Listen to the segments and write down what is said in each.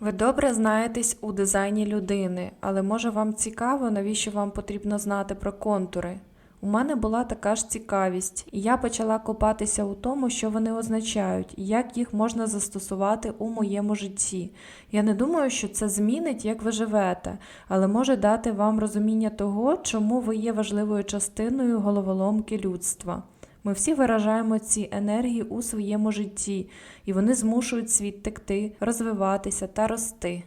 Ви добре знаєтесь у дизайні людини, але може вам цікаво, навіщо вам потрібно знати про контури? У мене була така ж цікавість, і я почала копатися у тому, що вони означають, і як їх можна застосувати у моєму житті. Я не думаю, що це змінить, як ви живете, але може дати вам розуміння того, чому ви є важливою частиною головоломки людства. Ми всі виражаємо ці енергії у своєму житті, і вони змушують світ текти, розвиватися та рости.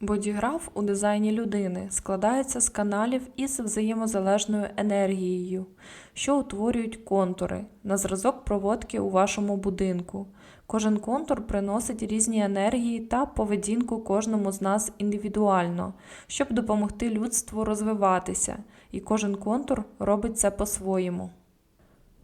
Бодіграф у дизайні людини складається з каналів із взаємозалежною енергією, що утворюють контури на зразок проводки у вашому будинку. Кожен контур приносить різні енергії та поведінку кожному з нас індивідуально, щоб допомогти людству розвиватися, і кожен контур робить це по-своєму.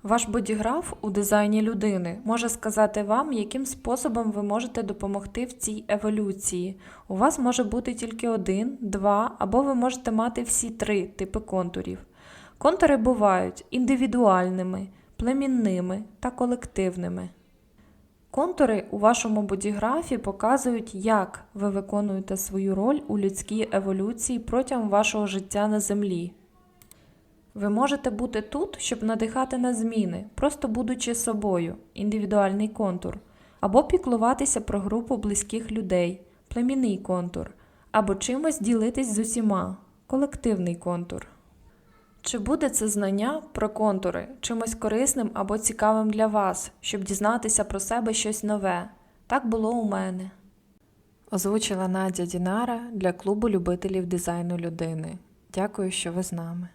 Ваш бодіграф у дизайні людини може сказати вам, яким способом ви можете допомогти в цій еволюції. У вас може бути тільки один, два, або ви можете мати всі три типи контурів. Контури бувають індивідуальними, племінними та колективними. Контури у вашому бодіграфі показують, як ви виконуєте свою роль у людській еволюції протягом вашого життя на землі. Ви можете бути тут, щоб надихати на зміни, просто будучи собою, індивідуальний контур, або піклуватися про групу близьких людей, племінний контур, або чимось ділитись з усіма, колективний контур. Чи буде це знання про контури чимось корисним або цікавим для вас, щоб дізнатися про себе щось нове? Так було у мене. Озвучила Надя Дінара для клубу любителів дизайну людини. Дякую, що ви з нами.